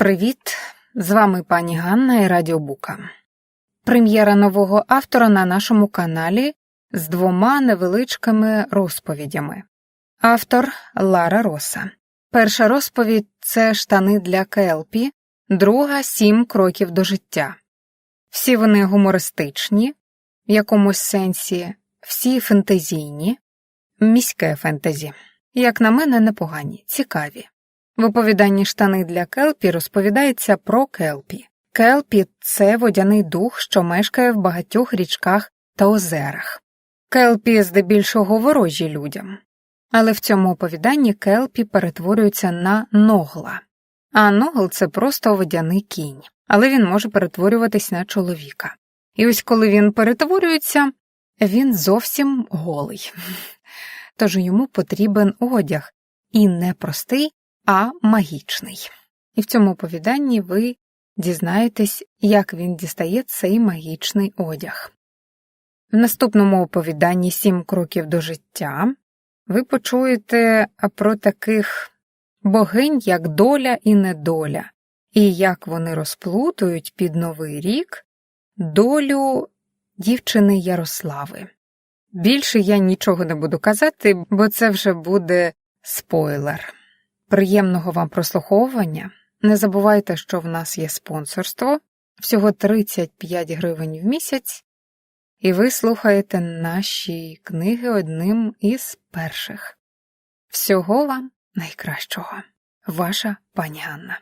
Привіт! З вами пані Ганна і Радіобука. Прем'єра нового автора на нашому каналі з двома невеличкими розповідями. Автор Лара Роса. Перша розповідь це штани для Келпі, друга сім кроків до життя. Всі вони гумористичні, в якомусь сенсі, всі фентезійні, міське фентезі. Як на мене, непогані, цікаві. В оповіданні штани для Келпі розповідається про Келпі. Келпі це водяний дух, що мешкає в багатьох річках та озерах. Келпі здебільшого ворожі людям. Але в цьому оповіданні Келпі перетворюється на ногла. А ногл це просто водяний кінь, але він може перетворюватись на чоловіка. І ось коли він перетворюється, він зовсім голий. Тож йому потрібен одяг і не простий, а магічний. І в цьому оповіданні ви дізнаєтесь, як він дістає цей магічний одяг. В наступному оповіданні Сім кроків до життя ви почуєте про таких богинь, як доля і недоля, і як вони розплутують під Новий рік долю дівчини Ярослави. Більше я нічого не буду казати, бо це вже буде спойлер. Приємного вам прослуховування. Не забувайте, що в нас є спонсорство, всього 35 гривень в місяць, і ви слухаєте наші книги одним із перших. Всього вам найкращого, ваша пані Ганна.